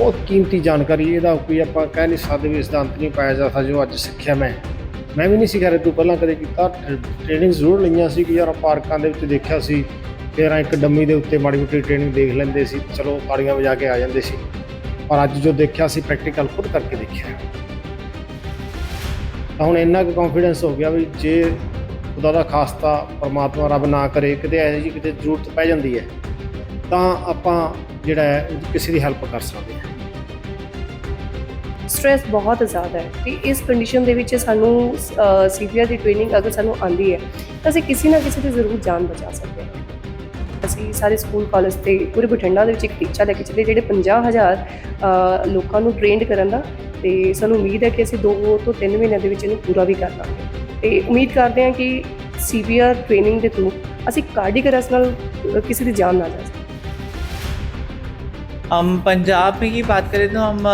ਬਹੁਤ ਕੀਮਤੀ ਜਾਣਕਾਰੀ ਇਹਦਾ ਕੋਈ ਆਪਾਂ ਕਹਿ ਨਹੀਂ ਸਕਦੇ ਵੀ ਇਸ ਦਾ ਅੰਤ ਨਹੀਂ ਪਾਇਆ ਜਾ ਸਕਦਾ ਜੋ ਅੱਜ ਸਿੱਖਿਆ ਮੈਂ। ਮੈਂ ਵੀ ਨਹੀਂ ਸੀ ਕਰੇ ਤੋਂ ਪਹਿਲਾਂ ਕਦੇ ਕੀਤਾ। ਟ੍ਰੇਨਿੰਗ ਜ਼ਰੂਰ ਲਈਆਂ ਸੀ ਕਿ ਯਾਰ ਪਾਰਕਾਂ ਦੇ ਵਿੱਚ ਦੇਖਿਆ ਸੀ। ਫਿਰ ਇੱਕ ਡੰਮੀ ਦੇ ਉੱਤੇ ਮਾੜੀ ਮੋਟੀ ਟ੍ਰੇਨਿੰਗ ਦੇਖ ਲੈਂਦੇ ਸੀ। ਚਲੋ ਤਾੜੀਆਂ ਵਜਾ ਕੇ ਆ ਜਾਂਦੇ ਸੀ। ਪਰ ਅੱਜ ਜੋ ਦੇਖਿਆ ਸੀ ਪ੍ਰੈਕਟੀਕਲ ਖੁਦ ਕਰਕੇ ਦੇਖਿਆ ਤਾਂ ਹੁਣ ਇੰਨਾ ਕੁ ਕੌਨਫੀਡੈਂਸ ਹੋ ਗਿਆ ਵੀ ਜੇ ਖੁਦਾ ਦਾ ਖਾਸਤਾ ਪਰਮਾਤਮਾ ਰੱਬ ਨਾ ਕਰੇ, ਕਿਤੇ ਇਹੋ ਜਿਹੀ ਕਿਤੇ ਜ਼ਰੂਰਤ ਪੈ ਜਾਂਦੀ ਹੈ। ਤਾਂ ਆਪਾਂ ਜਿਹੜਾ ਹੈ ਕਿਸੇ ਦੀ ਹੈਲਪ ਕਰ ਸਕਦੇ ਹਾਂ। ਸਟ੍ਰੈਸ ਬਹੁਤ ਜ਼ਿਆਦਾ ਹੈ ਤੇ ਇਸ ਕੰਡੀਸ਼ਨ ਦੇ ਵਿੱਚ ਸਾਨੂੰ ਸੀਪੀਆਰ ਦੀ ਟ੍ਰੇਨਿੰਗ ਅਗਰ ਸਾਨੂੰ ਆਂਦੀ ਹੈ ਤਾਂ ਅਸੀਂ ਕਿਸੇ ਨਾ ਕਿਸੇ ਦੀ ਜ਼ਰੂਰ ਜਾਨ ਬਚਾ ਸਕਦੇ ਹਾਂ। ਅਸੀਂ ਸਾਰੇ ਸਕੂਲ ਕਾਲਜ ਤੇ ਪੂਰੇ ਬਠਿੰਡਾ ਦੇ ਵਿੱਚ ਇੱਕ ਟੀਚਾ ਲੈ ਕੇ ਚੱਲੇ ਜਿਹੜੇ 50000 ਅ, ਲੋਕਾਂ ਨੂੰ ਟ੍ਰੇਨਡ ਕਰਨ ਦਾ ਤੇ ਸਾਨੂੰ ਉਮੀਦ ਹੈ ਕਿ ਅਸੀਂ 2 ਤੋਂ 3 ਮਹੀਨਿਆਂ ਦੇ ਵਿੱਚ ਇਹਨੂੰ ਪੂਰਾ ਵੀ ਕਰ ਲਾਂਗੇ। ਤੇ ਉਮੀਦ ਕਰਦੇ ਹਾਂ ਕਿ ਸੀਪੀਆਰ ਟ੍ਰੇਨਿੰਗ ਦੇ ਥਰੂ ਅਸੀਂ ਕਾਰਡਿਕ ਅਰੈਸਟ ਨਾਲ ਕਿਸੇ ਦੀ ਜਾਨ ਨਾ ਜਾ ਸਕੇ। हम पंजाब में की बात करें तो हम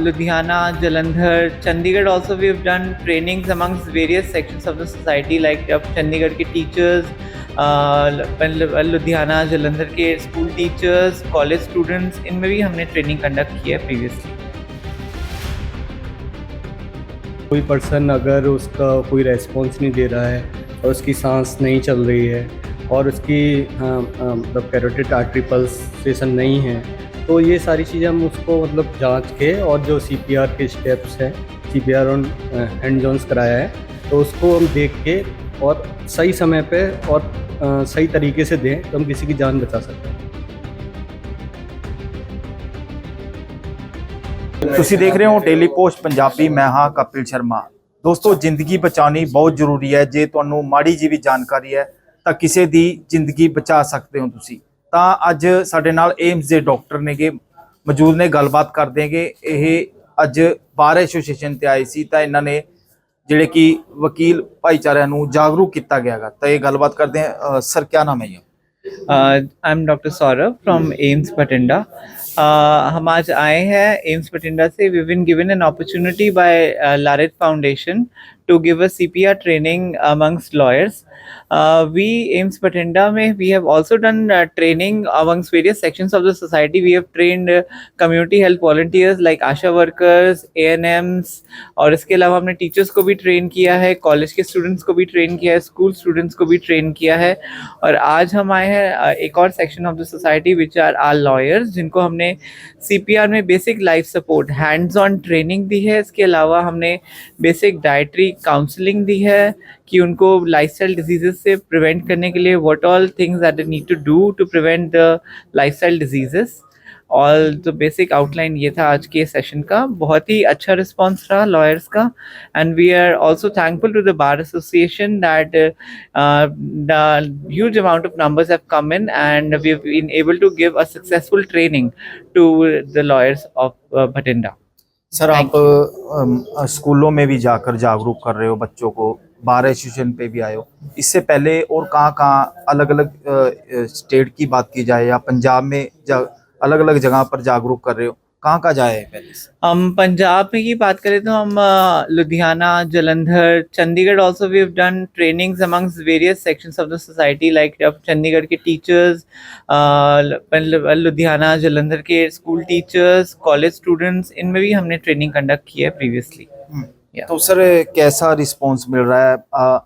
Ludhiana, Jalandhar, Chandigarh also we have done trainings amongst various sections of the society, like अब चंडीगढ़ के टीचर्स लुधियाना, जलंधर के स्कूल टीचर्स कॉलेज स्टूडेंट्स इनमें भी हमने ट्रेनिंग कंडक्ट की है प्रीवियसली कोई पर्सन अगर उसका कोई रेस्पॉन्स नहीं दे रहा है और उसकी सांस नहीं चल रही है और उसकी मतलब कैरोटिड आर्टरी पल्सेशन नहीं है तो ये सारी चीज़ें हम उसको मतलब जांच के और जो सीपीआर के स्टेप्स हैं सीपीआर ऑन हैंड जोन्स कराया है तो उसको हम देख के और सही समय पे और अ, सही तरीके से दें तो हम किसी की जान बचा सकते हैं ਤੁਸੀਂ ਦੇਖ ਰਹੇ ਹੋ ਡੇਲੀ ਪੋਸਟ ਪੰਜਾਬੀ ਮੈਂ ਹਾਂ ਕਪਿਲ ਸ਼ਰਮਾ ਦੋਸਤੋ ਜ਼ਿੰਦਗੀ ਬਚਾਉਣੀ ਬਹੁਤ ਜ਼ਰੂਰੀ ਹੈ ਜੇ ਤੁਹਾਨੂੰ ਮਾੜੀ ਜੀ ਵੀ ਜਾਣਕਾਰੀ ਹੈ ਤਾਂ ਕਿਸੇ ਦੀ ਜ਼ਿੰਦਗੀ ਬਚਾ ਸਕਦੇ ਹੋ ਤੁਸੀਂ ਤਾਂ ਅੱਜ ਸਾਡੇ ਨਾਲ ਏਮਸ ਦੇ ਡਾਕਟਰ ਨੇਗੇ ਮੌਜੂਦ ਨੇ ਗੱਲਬਾਤ ਕਰਦੇ ਹੈਗੇ ਇਹ ਅੱਜ ਬਾਰ ਐਸੋਸੀਏਸ਼ਨ ਤੇ ਆਏ ਸੀ ਤਾਂ ਇਹਨਾਂ ਨੇ ਜਿਹੜੇ ਕਿ ਵਕੀਲ ਭਾਈਚਾਰਿਆਂ ਨੂੰ ਜਾਗਰੂਕ ਕੀਤਾ ਗਿਆਗਾ ਤਾਂ ਇਹ ਗੱਲਬਾਤ ਕਰਦੇ ਹਾਂ ਸਰ ਕੀ ਨਾਮ ਹੈ ਜੀ Uh, I'm Dr. Saurabh from AIMS Bhatinda. Uh, हम आज आए हैं एम्स बठिंडा से we been given an opportunity by uh, Laret Foundation to give a CPR training amongst lawyers. Uh, we AIMS Bhatinda में we have also done uh, training amongst various sections of the society. We have trained uh, community health volunteers like ASHA workers, ANMs और इसके अलावा हमने teachers को भी train किया है college के स्टूडेंट्स को भी ट्रेन किया है स्कूल स्टूडेंट्स को भी ट्रेन किया है और आज हम आए हैं अ, एक और section of the society which are are lawyers जिनको हमने सीपीआर में life support hands on training दी है इसके अलावा हमने बेसिक डाइटरी काउंसलिंग दी है कि उनको लाइफ स्टाइल डिजीजेस से प्रिवेंट करने के लिए what all things that need to do to prevent the lifestyle diseases all the basic outline ये था आज के सेशन का। बहुत ही अच्छा रिस्पॉन्स रहा लॉयर्स का। And we are also thankful to the bar association that huge amount of numbers have come in and we been able to give a successful training to the lawyers of Bathinda lawyers of uh, Bhatinda. Sir Thank आप अम, अ, स्कूलों में भी जाकर जागरूक कर रहे हो बच्चों को बार एसोसिएशन पे भी आए हो इससे पहले और कहाँ कहाँ अलग अलग स्टेट की बात की जाए या पंजाब में अलग अलग जगह पर जागरूक कर रहे हो कहाँ कहाँ जाए पहले से? हम पंजाब में की बात करें तो हम Ludhiana Jalandhar Chandigarh we have done trainings amongst various sections of the society like अब चंडीगढ़ के टीचर्स लुधियाना जलंधर के स्कूल टीचर्स कॉलेज स्टूडेंट्स इनमें भी हमने ट्रेनिंग कंडक्ट की है प्रीवियसली Yeah. तो सर कैसा रिस्पॉन्स मिल रहा है? अ,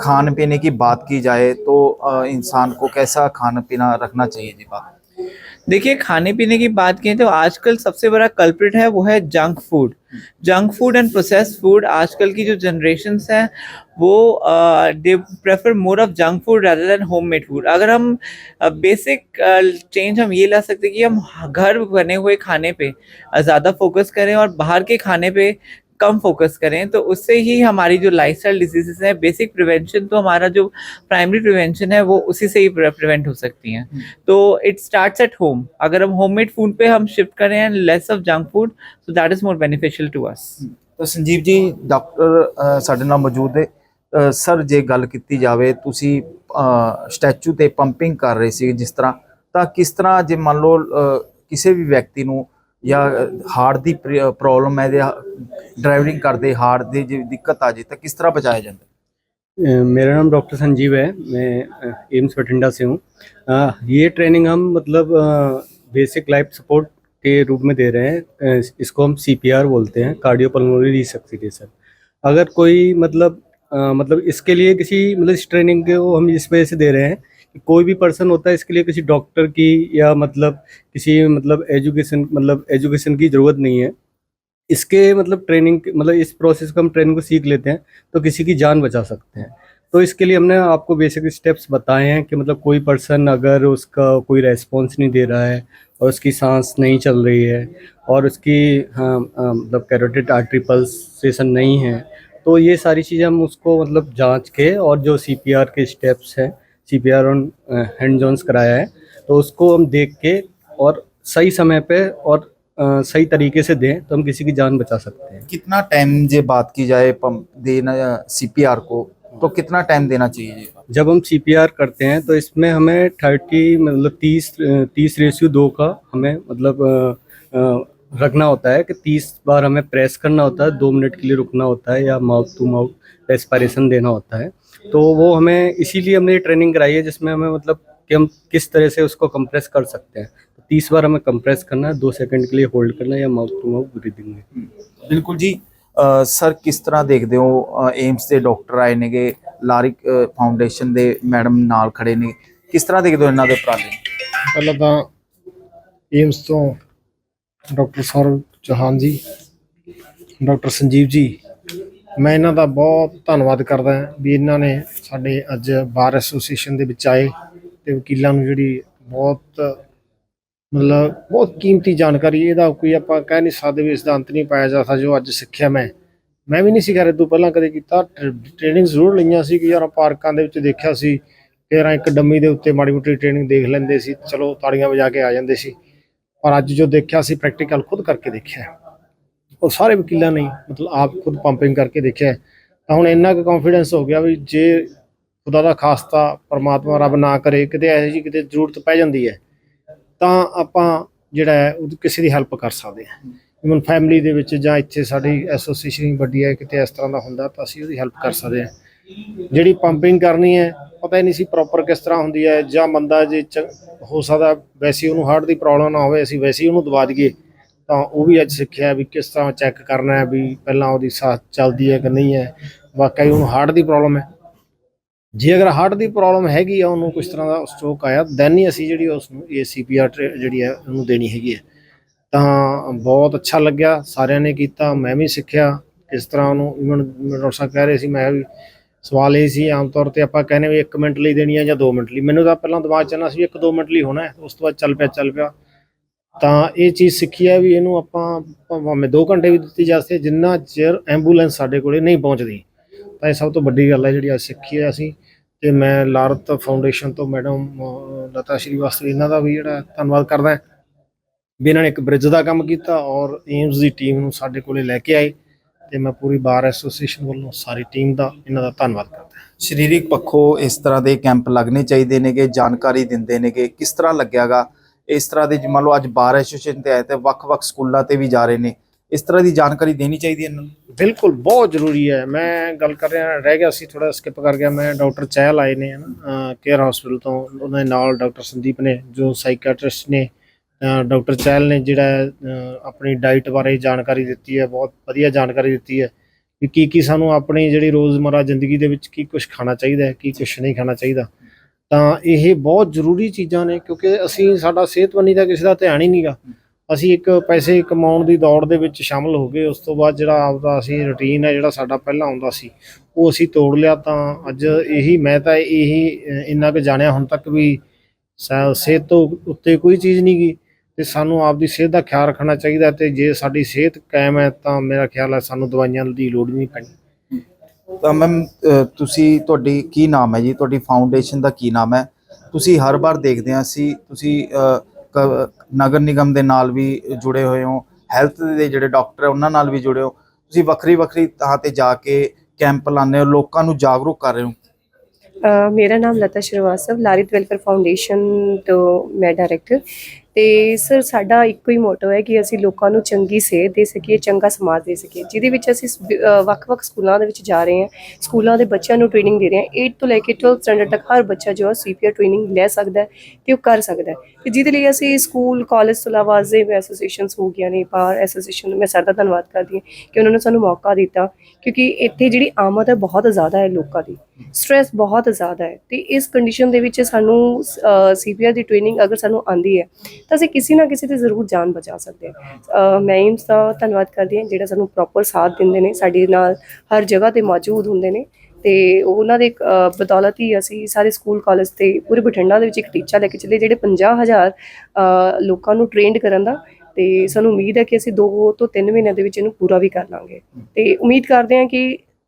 खान पीने की बात की जाए तो इंसान को कैसा खाना पीना रखना चाहिए जी बात? देखिए खाने पीने की बात करें तो आजकल सबसे बड़ा कल्प्रिट है, वो है junk food junk food and processed food आजकल की जो जनरेशन हैं, वो they prefer more of junk food rather than homemade food अगर हम बेसिक चेंज हम ये ला सकते हैं कि हम घर बने हुए खाने पे ज़्यादा फोकस करें और बाहर के खाने पे कम फोकस करें तो उससे ही हमारी जो लाइफस्टाइल डिजीजेस हैं बेसिक प्रिवेंशन तो हमारा जो प्राइमरी प्रिवेंशन है वो उसी से ही प्रिवेंट हो सकती हैं तो इट स्टार्ट्स एट होम अगर हम होममेड फूड पे हम शिफ्ट करें and less of junk food so that is more beneficial to us ਤਾਂ ਸੰਜੀਵ ਜੀ ਡਾਕਟਰ ਸਾਡੇ ਨਾਲ ਮੌਜੂਦ ਹੈ ਅ, ਸਰ ਜੇ ਗੱਲ ਕੀਤੀ ਜਾਵੇ ਤੁਸੀਂ ਸਟੈਚੂ ਤੇ ਪੰਪਿੰਗ ਕਰ ਰਹੇ ਸੀ ਜਿਸ ਤਰ੍ਹਾਂ ਤਾਂ ਕਿਸ ਤਰ੍ਹਾਂ ਜੇ ਮੰਨ ਲਓ ਅ, ਕਿਸੇ ਵੀ ਵਿਅਕਤੀ ਨੂੰ ਜਾਂ ਹਾਰਟ ਦੀ ਪ੍ਰੋਬਲਮ ਹੈ ਜਾਂ ਡਰਾਈਵਿੰਗ ਕਰਦੇ ਹਾਰਟ ਦੀ ਜੇ ਦਿੱਕਤ ਆ ਜੇ ਤਾਂ ਕਿਸ ਤਰ੍ਹਾਂ ਬਚਾਇਆ ਜਾਂਦਾ अ, मेरा नाम डॉक्टर संजीव है मैं एम्स बठिंडा से हूँ अ, ये ट्रेनिंग हम मतलब बेसिक लाइफ सपोर्ट के रूप में दे रहे हैं अ, इसको हम सीपीआर बोलते हैं कार्डियोपल्मोनरी रिसक्सिटेशन अगर कोई मतलब अ, मतलब इसके लिए किसी मतलब इस ट्रेनिंग को हम इस वजह से दे रहे हैं कि कोई भी पर्सन होता है इसके लिए किसी डॉक्टर की या मतलब किसी मतलब एजुकेशन मतलब एजुकेशन की ज़रूरत नहीं है। इसके मतलब ट्रेनिंग मतलब इस प्रोसेस को हम ट्रेनिंग को सीख लेते हैं तो किसी की जान बचा सकते हैं। तो इसके लिए हमने आपको बेसिक स्टेप्स बताए हैं कि मतलब कोई पर्सन अगर उसका कोई रेस्पॉन्स नहीं दे रहा है और उसकी सांस नहीं चल रही है और उसकी हाँ, मतलब कैरोटिड आर्टरी पल्सेशन नहीं है तो ये सारी चीज़ें हम उसको मतलब जाँच के और जो सीपीआर के स्टेप्स हैं सीपीआर ऑन हैंड जोन्स कराया है। तो उसको हम देख के और सही समय पे और अ, सही तरीके से दें तो हम किसी की जान बचा सकते हैं। कितना टाइम जे बात की जाए पंप देना सीपीआर को तो कितना टाइम देना चाहिए जब हम सीपीआर करते हैं तो इसमें हमें थर्टी मतलब तीस तीस रेशियो दो का हमें मतलब अ, रखना होता है कि तीस बार हमें प्रेस करना होता है दो मिनट के लिए रुकना होता है या माउथ टू माउथ रेस्पायरेशन देना होता है। तो वो हमें इसीलिए हमने ये ट्रेनिंग कराई है जिसमें हमें मतलब कि हम किस तरह से उसको कंप्रेस कर सकते हैं तो तीस बार हमें कंप्रेस करना है दो सेकंड के लिए होल्ड करना है या माउथ टू माउथ ब्रीदिंग है ਬਿਲਕੁਲ ਜੀ ਅ, ਸਰ ਕਿਸ ਤਰ੍ਹਾਂ ਦੇਖਦੇ ਹੋ ਏਮਸ ਦੇ ਡਾਕਟਰ ਆਏ ਨੇਗੇ ਲਾਰਿਕ ਅ, ਫਾਊਂਡੇਸ਼ਨ ਦੇ ਮੈਡਮ ਨਾਲ ਖੜੇ ਨੇ ਕਿਸ ਤਰ੍ਹਾਂ ਦੇਖਦੇ ਹੋ ਇਹਨਾਂ ਦੇ ਉਪਰਾਲੇ ਪਹਿਲਾਂ ਤਾਂ ਏਮਸ ਤੋਂ ਡਾਕਟਰ ਸੌਰਵ ਚੌਹਾਨ ਜੀ ਡਾਕਟਰ ਸੰਜੀਵ ਜੀ ਮੈਂ ਇਹਨਾਂ ਦਾ ਬਹੁਤ ਧੰਨਵਾਦ ਕਰਦਾ ਵੀ ਇਹਨਾਂ ਨੇ ਸਾਡੇ ਅੱਜ ਬਾਰ ਐਸੋਸੀਏਸ਼ਨ ਦੇ ਵਿੱਚ ਆਏ ਤੇ ਵਕੀਲਾਂ ਨੂੰ ਜਿਹੜੀ ਬਹੁਤ ਮਤਲਬ ਬਹੁਤ ਕੀਮਤੀ ਜਾਣਕਾਰੀ, ਇਹਦਾ ਕੋਈ ਆਪਾਂ ਕਹਿ ਨਹੀਂ ਸਕਦੇ ਵੀ ਇਸ ਦਾ ਅੰਤ ਨਹੀਂ ਪਾਇਆ ਜਾ ਸਕਦਾ ਜੋ ਅੱਜ ਸਿੱਖਿਆ ਮੈਂ। ਮੈਂ ਵੀ ਨਹੀਂ ਸੀ ਕਰੇ ਤੋਂ ਪਹਿਲਾਂ ਕਦੇ ਕੀਤਾ ਟ੍ਰੇਨਿੰਗ ਜ਼ਰੂਰ ਲਈਆਂ ਸੀ ਕਿ ਯਾਰ ਪਾਰਕਾਂ ਦੇ ਵਿੱਚ ਦੇਖਿਆ ਸੀ, ਫਿਰ ਇੱਕ ਡੰਮੀ ਦੇ ਉੱਤੇ ਮਾੜੀ ਮੋਟੀ ਟ੍ਰੇਨਿੰਗ ਦੇਖ ਲੈਂਦੇ ਸੀ, ਚਲੋ ਤਾੜੀਆਂ ਵਜਾ ਕੇ ਆ ਜਾਂਦੇ ਸੀ। ਪਰ ਅੱਜ ਜੋ ਦੇਖਿਆ ਸੀ ਪ੍ਰੈਕਟੀਕਲ ਖੁਦ ਕਰਕੇ ਦੇਖਿਆ। ਉਹ ਸਾਰੇ ਵਕੀਲਾਂ ਨੇ ਮਤਲਬ ਆਪ ਖੁਦ ਪੰਪਿੰਗ ਕਰਕੇ ਦੇਖਿਆ ਤਾਂ ਹੁਣ ਇੰਨਾ ਕੁ ਕੌਨਫੀਡੈਂਸ ਹੋ ਗਿਆ ਵੀ ਜੇ ਖੁਦਾ ਦਾ ਖਾਸਤਾ ਪਰਮਾਤਮਾ ਰੱਬ ਨਾ ਕਰੇ, ਕਿਤੇ ਇਹੋ ਜਿਹੀ ਕਿਤੇ ਜ਼ਰੂਰਤ ਪੈ ਜਾਂਦੀ ਹੈ, ਤਾਂ ਆਪਾਂ ਜਿਹੜਾ ਹੈ ਉਹ ਕਿਸੇ ਦੀ ਹੈਲਪ ਕਰ ਸਕਦੇ ਹਾਂ। ਇਵਨ ਫੈਮਿਲੀ ਦੇ ਵਿੱਚ ਜਾਂ ਇੱਥੇ ਸਾਡੀ ਐਸੋਸੀਏਸ਼ਨ ਵੱਡੀ ਹੈ, ਕਿਤੇ ਇਸ ਤਰ੍ਹਾਂ ਦਾ ਹੁੰਦਾ ਤਾਂ ਅਸੀਂ ਉਹਦੀ ਹੈਲਪ ਕਰ ਸਕਦੇ ਹਾਂ। ਜਿਹੜੀ ਪੰਪਿੰਗ ਕਰਨੀ ਹੈ, ਪਤਾ ਹੀ ਨਹੀਂ ਸੀ ਪ੍ਰੋਪਰ ਕਿਸ ਤਰ੍ਹਾਂ ਹੁੰਦੀ ਹੈ ਜਾਂ ਬੰਦਾ ਜੇ ਚ- ਹੋ ਸਕਦਾ ਵੈਸੇ ਉਹਨੂੰ ਹਾਰਟ ਦੀ ਪ੍ਰੋਬਲਮ ਨਾ ਹੋਵੇ, ਅਸੀਂ ਵੈਸੇ ਹੀ ਉਹਨੂੰ ਦਵਾ ਦਈਏ। ਤਾਂ ਉਹ ਵੀ ਅੱਜ ਸਿੱਖਿਆ ਵੀ ਕਿਸ ਤਰ੍ਹਾਂ ਚੈੱਕ ਕਰਨਾ ਹੈ ਵੀ ਪਹਿਲਾਂ ਉਹਦੀ ਸਾਹ ਚੱਲਦੀ ਹੈ ਕਿ ਨਹੀਂ ਹੈ। ਵਾਕਈ ਉਹਨੂੰ ਹਾਰਟ ਦੀ ਪ੍ਰੋਬਲਮ ਹੈ। ਜੇ ਅਗਰ ਹਾਰਟ ਦੀ ਪ੍ਰੋਬਲਮ ਹੈਗੀ ਆ, ਉਹਨੂੰ ਕੁਝ ਤਰ੍ਹਾਂ ਦਾ ਸਟ੍ਰੋਕ ਆਇਆ ਦੈਨ ਹੀ ਅਸੀਂ ਜਿਹੜੀ ਉਸ ਨੂੰ ਇਹ ਸੀਪੀਆਰ ਜਿਹੜੀ ਹੈ ਉਹਨੂੰ ਦੇਣੀ ਹੈਗੀ ਹੈ। ਤਾਂ ਬਹੁਤ ਅੱਛਾ ਲੱਗਿਆ, ਸਾਰਿਆਂ ਨੇ ਕੀਤਾ, ਮੈਂ ਵੀ ਸਿੱਖਿਆ। ਕਿਸ ਤਰ੍ਹਾਂ ਉਹਨੂੰ ਇਵਨ ਡਾਕਟਰ ਸਾਹਿਬ ਕਹਿ ਰਹੇ ਸੀ, ਮੈਂ ਵੀ ਸਵਾਲ ਇਹ ਸੀ ਆਮ ਤੌਰ ਤੇ ਆਪਾਂ ਕਹਿੰਦੇ ਵੀ 1 ਮਿੰਟ ਲਈ ਦੇਣੀ ਹੈ ਜਾਂ 2 ਮਿੰਟ ਲਈ। ਮੈਨੂੰ ਤਾਂ ਪਹਿਲਾਂ ਦਿਮਾਗ ਚ ਆਉਂਦਾ ਸੀ 1-2 ਮਿੰਟ ਲਈ ਹੋਣਾ ਹੈ, ਉਸ ਤੋਂ ਬਾਅਦ ਚੱਲ ਪਿਆ ਚੱਲ ਪਿਆ। ਤਾਂ ਇਹ ਚੀਜ਼ ਸਿੱਖੀ ਹੈ ਵੀ ਇਹਨੂੰ ਆਪਾਂ ਭਾਵੇਂ 2 ਘੰਟੇ ਵੀ ਦਿੱਤੀ ਜਾ ਸਕੇ, ਜਿੰਨਾ ਚਿਰ ਐਂਬੂਲੈਂਸ ਸਾਡੇ ਕੋਲੇ ਨਹੀਂ ਪਹੁੰਚਦੀ। ਤਾਂ ਇਹ ਸਭ ਤੋਂ ਵੱਡੀ ਗੱਲ ਹੈ ਜਿਹੜੀ ਅੱਜ ਸਿੱਖੀ ਹੈ ਅਸੀਂ। ਤੇ ਮੈਂ ਲਾਰਤ ਫਾਊਂਡੇਸ਼ਨ ਤੋਂ ਮੈਡਮ ਲਤਾ ਸ਼੍ਰੀਵਾਸਤਵ ਇਹਨਾਂ ਦਾ ਵੀ ਜਿਹੜਾ ਧੰਨਵਾਦ ਕਰਦਾ ਵੀ ਇਹਨਾਂ ਨੇ ਇੱਕ ਬ੍ਰਿਜ ਦਾ ਕੰਮ ਕੀਤਾ ਔਰ ਏਮਸ ਦੀ ਟੀਮ ਨੂੰ ਸਾਡੇ ਕੋਲੇ ਲੈ ਕੇ ਆਏ। ਤੇ ਮੈਂ ਪੂਰੀ ਬਾਰ ਐਸੋਸੀਏਸ਼ਨ ਵੱਲੋਂ ਸਾਰੀ ਟੀਮ ਦਾ ਇਹਨਾਂ ਦਾ ਧੰਨਵਾਦ ਕਰਦਾ ਸਰੀਰਕ ਪੱਖੋਂ ਇਸ ਤਰ੍ਹਾਂ ਦੇ ਕੈਂਪ ਲੱਗਣੇ ਚਾਹੀਦੇ ਨੇਗੇ, ਜਾਣਕਾਰੀ ਦਿੰਦੇ ਨੇਗੇ। ਕਿਸ ਤਰ੍ਹਾਂ ਲੱਗਿਆਗਾ? ਇਸ ਤਰ੍ਹਾਂ ਦੇ ਮੰਨ ਲਓ ਅੱਜ ਬਾਰ ਐਸੋਸੀਏਸ਼ਨ ਤੇ ਆਏ ਤੇ ਵੱਖ-ਵੱਖ ਸਕੂਲਾਂ ਤੇ ਵੀ ਜਾ ਰਹੇ ਨੇ। ਇਸ ਤਰ੍ਹਾਂ ਦੀ ਜਾਣਕਾਰੀ ਦੇਣੀ ਚਾਹੀਦੀ ਹੈ ਇਹਨਾਂ ਨੂੰ? ਬਿਲਕੁਲ, ਬਹੁਤ ਜ਼ਰੂਰੀ ਹੈ। ਮੈਂ ਗੱਲ ਕਰ ਰਿਹਾ, ਰਹਿ ਗਿਆ ਸੀ ਥੋੜਾ ਸਕਿਪ ਕਰ ਗਿਆ। ਮੈਂ ਡਾਕਟਰ ਚਹਿਲ ਆਏ ਨੇ, ਹਨਾ ਕੇਅਰ ਹਸਪੀਟਲ ਤੋਂ। ਉਹਨਾਂ ਦੇ ਨਾਲ ਡਾਕਟਰ ਸੰਦੀਪ ਨੇ, ਜੋ ਸਾਈਕੈਟ੍ਰਿਸਟ ਨੇ ਡਾਕਟਰ ਚਹਿਲ ਨੇ ਜਿਹੜਾ ਆਪਣੀ ਡਾਈਟ ਬਾਰੇ ਜਾਣਕਾਰੀ ਦਿੱਤੀ ਹੈ, ਬਹੁਤ ਵਧੀਆ ਜਾਣਕਾਰੀ ਦਿੱਤੀ ਹੈ ਕਿ ਕੀ ਕੀ ਸਾਨੂੰ ਆਪਣੀ ਜਿਹੜੀ ਰੋਜ਼ਮਰਾ ਜ਼ਿੰਦਗੀ ਦੇ ਵਿੱਚ ਕੀ ਕੁਝ ਖਾਣਾ ਚਾਹੀਦਾ ਹੈ, ਕੀ ਕੁਝ ਨਹੀਂ ਖਾਣਾ ਚਾਹੀਦਾ। ਤਾਂ ਇਹ ਬਹੁਤ ਜ਼ਰੂਰੀ ਚੀਜ਼ਾਂ ਨੇ ਕਿਉਂਕਿ ਅਸੀਂ ਸਾਡਾ ਸਿਹਤਬੰਦੀ ਦਾ ਕਿਸੇ ਦਾ ਧਿਆਨ ਹੀ ਨਹੀਂਗਾ ਅਸੀਂ ਇੱਕ ਪੈਸੇ ਕਮਾਉਣ ਦੀ ਦੌੜ ਦੇ ਵਿੱਚ ਸ਼ਾਮਲ ਹੋ ਗਏ, ਉਸ ਤੋਂ ਬਾਅਦ ਜਿਹੜਾ ਆਪਦਾ ਅਸੀਂ ਰੁਟੀਨ ਹੈ ਜਿਹੜਾ ਸਾਡਾ ਪਹਿਲਾਂ ਆਉਂਦਾ ਸੀ, ਉਹ ਅਸੀਂ ਤੋੜ ਲਿਆ ਤਾਂ ਅੱਜ ਇਹੀ, ਮੈਂ ਤਾਂ ਇਹੀ, ਇੰਨਾ ਕੁ ਜਾਣਿਆ ਹੁਣ ਤੱਕ ਵੀ ਸਾ- ਸਿਹਤ ਤੋਂ ਉੱਤੇ ਕੋਈ ਚੀਜ਼ ਨਹੀਂ ਗਈ ਤੇ ਸਾਨੂੰ ਆਪਦੀ ਸਿਹਤ ਦਾ ਖਿਆਲ ਰੱਖਣਾ ਚਾਹੀਦਾ ਤੇ ਜੇ ਸਾਡੀ ਸਿਹਤ ਕਾਇਮ ਹੈ ਤਾਂ ਮੇਰਾ ਖਿਆਲ ਹੈ ਸਾਨੂੰ ਦਵਾਈਆਂ ਦੀ ਲੋੜ ਨਹੀਂ ਪੈਣੀ। ਤਾਂ ਮੈਮ ਤੁਸੀਂ ਤੁਹਾਡੀ ਕੀ ਨਾਮ ਹੈ ਜੀ? ਤੁਹਾਡੀ ਫਾਊਂਡੇਸ਼ਨ ਦਾ ਕੀ ਨਾਮ ਹੈ? ਤੁਸੀਂ ਹਰ ਵਾਰ ਦੇਖਦੇ ਹਾਂ ਅਸੀਂ, ਤੁਸੀਂ ਨਗਰ ਨਿਗਮ ਦੇ ਨਾਲ ਵੀ ਜੁੜੇ ਹੋਏ ਹੋ ਹੈਲਥ ਦੇ ਜਿਹੜੇ ਡਾਕਟਰ ਹੈ, ਉਹਨਾਂ ਨਾਲ ਵੀ ਜੁੜੇ ਹੋ। ਤੁਸੀਂ ਵੱਖਰੀ ਵੱਖਰੀ ਥਾਂ ਤੇ ਜਾ ਕੇ ਕੈਂਪ ਲਾਉਂਦੇ ਹੋ, ਲੋਕਾਂ ਨੂੰ ਜਾਗਰੂਕ ਕਰ ਰਹੇ ਹੋ। ਮੇਰਾ ਨਾਮ ਲਤਾ ਸ਼੍ਰੀਵਾਸਤਵ ਲਾਰਿਤ ਵੈਲਫੇਅਰ ਫਾਊਂਡੇਸ਼ਨ ਤੋਂ ਮੈਂ ਡਾਇਰੈਕਟਰ ਤੇ ਸਰ, ਸਾਡਾ ਇੱਕੋ ਹੀ ਮੋਟੋ ਹੈ ਕਿ ਅਸੀਂ ਲੋਕਾਂ ਨੂੰ ਚੰਗੀ ਸਿਹਤ ਦੇ ਸਕੀਏ, ਚੰਗਾ ਸਮਾਜ ਦੇ ਸਕੀਏ। ਜਿਹਦੇ ਵਿੱਚ ਅਸੀਂ ਵੱਖ-ਵੱਖ ਸਕੂਲਾਂ ਦੇ ਵਿੱਚ ਜਾ ਰਹੇ ਹਾਂ। ਸਕੂਲਾਂ ਦੇ ਬੱਚਿਆਂ ਨੂੰ ਟ੍ਰੇਨਿੰਗ ਦੇ ਰਹੇ ਹਾਂ। 8 ਤੋਂ ਲੈ ਕੇ 12th ਸਟੈਂਡਰਡ ਤੱਕ ਹਰ ਬੱਚਾ ਜੋ ਹੈ ਸੀਪੀਆਰ ਟ੍ਰੇਨਿੰਗ ਲੈ ਸਕਦਾ ਹੈ ਤੇ ਉਹ ਕਰ ਸਕਦਾ ਹੈ। ਤੇ ਜਿਹਦੇ ਲਈ ਅਸੀਂ ਸਕੂਲ ਕਾਲਜ ਤੋਂ ਇਲਾਵਾ ਅਜ਼ੇ ਐਸੋਸੀਏਸ਼ਨਸ ਹੋ ਗਈਆਂ ਨੇ ਬਾਰ ਐਸੋਸੀਏਸ਼ਨ ਮੈਂ ਸਰ ਦਾ ਧੰਨਵਾਦ ਕਰਦੀ ਹਾਂ ਕਿ ਉਹਨਾਂ ਨੇ ਸਾਨੂੰ ਮੌਕਾ ਦਿੱਤਾ। ਕਿਉਂਕਿ ਇੱਥੇ ਜਿਹੜੀ ਆਮਦ ਹੈ ਬਹੁਤ ਜ਼ਿਆਦਾ ਹੈ ਲੋਕਾਂ ਦੀ। ਸਟ੍ਰੈਸ ਬਹੁਤ ਜ਼ਿਆਦਾ ਹੈ ਤੇ ਇਸ ਕੰਡੀਸ਼ਨ ਦੇ ਵਿੱਚ ਸਾਨੂੰ ਸੀਪੀਆਰ ਦੀ ਟ੍ਰੇਨਿੰਗ ਅਗਰ ਸਾਨੂੰ ਆਂਦੀ ਹੈ ਤਾਂ ਅਸੀਂ ਕਿਸੇ ਨਾ ਕਿਸੇ ਤੇ ਜ਼ਰੂਰ ਜਾਨ ਬਚਾ ਸਕਦੇ ਹਾਂ। ਮੈਂ ਏਮਸ ਦਾ ਧੰਨਵਾਦ ਕਰਦੀ ਹਾਂ ਜਿਹੜਾ ਸਾਨੂੰ ਪ੍ਰੋਪਰ ਸਾਥ ਦਿੰਦੇ ਨੇ ਸਾਡੇ ਨਾਲ ਹਰ ਜਗ੍ਹਾ ਤੇ ਮੌਜੂਦ ਹੁੰਦੇ ਨੇ ਤੇ ਉਹਨਾਂ ਦੇ ਬਦੌਲਤ ਹੀ ਅਸੀਂ ਸਾਰੇ ਸਕੂਲ ਕਾਲਜ ਤੇ ਪੂਰੇ ਬਠਿੰਡਾ ਦੇ ਵਿੱਚ ਇੱਕ ਟੀਚਾ ਲੈ ਕੇ ਚੱਲੇ ਜਿਹੜੇ 50000 ਅ, ਲੋਕਾਂ ਨੂੰ ਟ੍ਰੇਨਡ ਕਰਨ ਦਾ ਤੇ ਸਾਨੂੰ ਉਮੀਦ ਹੈ ਕਿ ਅਸੀਂ 2 ਤੋਂ 3 ਮਹੀਨਿਆਂ ਦੇ ਵਿੱਚ ਇਹਨੂੰ ਪੂਰਾ ਵੀ ਕਰ ਲਾਂਗੇ। ਤੇ ਉਮੀਦ ਕਰਦੇ ਹਾਂ ਕਿ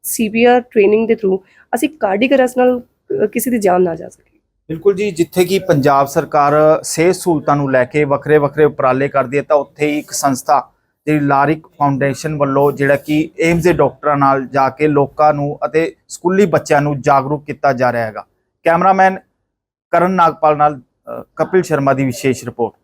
ਸੀਪੀਆਰ ਟ੍ਰੇਨਿੰਗ ਦੇ ਥਰੂ ਅਸੀਂ ਕਾਰਡਿਕ ਅਰੈਸਟ ਨਾਲ ਕਿਸੇ ਦੀ ਜਾਨ ਨਾ ਜਾ ਸਕੇ। ਬਿਲਕੁਲ ਜੀ, ਜਿੱਥੇ ਕਿ ਪੰਜਾਬ ਸਰਕਾਰ ਸਿਹਤ ਸਹੂਲਤਾਂ ਨੂੰ ਲੈ ਕੇ ਵੱਖਰੇ ਵੱਖਰੇ ਉਪਰਾਲੇ ਕਰਦੀ ਹੈ, ਤਾਂ ਉੱਥੇ ਹੀ ਇੱਕ ਸੰਸਥਾ ਜਿਹੜੀ ਲਾਰਿਕ ਫਾਊਂਡੇਸ਼ਨ ਵੱਲੋਂ ਜਿਹੜਾ ਕਿ ਏਮਜ਼ ਦੇ ਡਾਕਟਰਾਂ ਨਾਲ ਜਾ ਕੇ ਲੋਕਾਂ ਨੂੰ ਅਤੇ ਸਕੂਲੀ ਬੱਚਿਆਂ ਨੂੰ ਜਾਗਰੂਕ ਕੀਤਾ ਜਾ ਰਿਹਾ ਹੈਗਾ। ਕੈਮਰਾਮੈਨ ਕਰਨ ਨਾਗਪਾਲ ਨਾਲ ਕਪਿਲ ਸ਼ਰਮਾ ਦੀ ਵਿਸ਼ੇਸ਼ ਰਿਪੋਰਟ।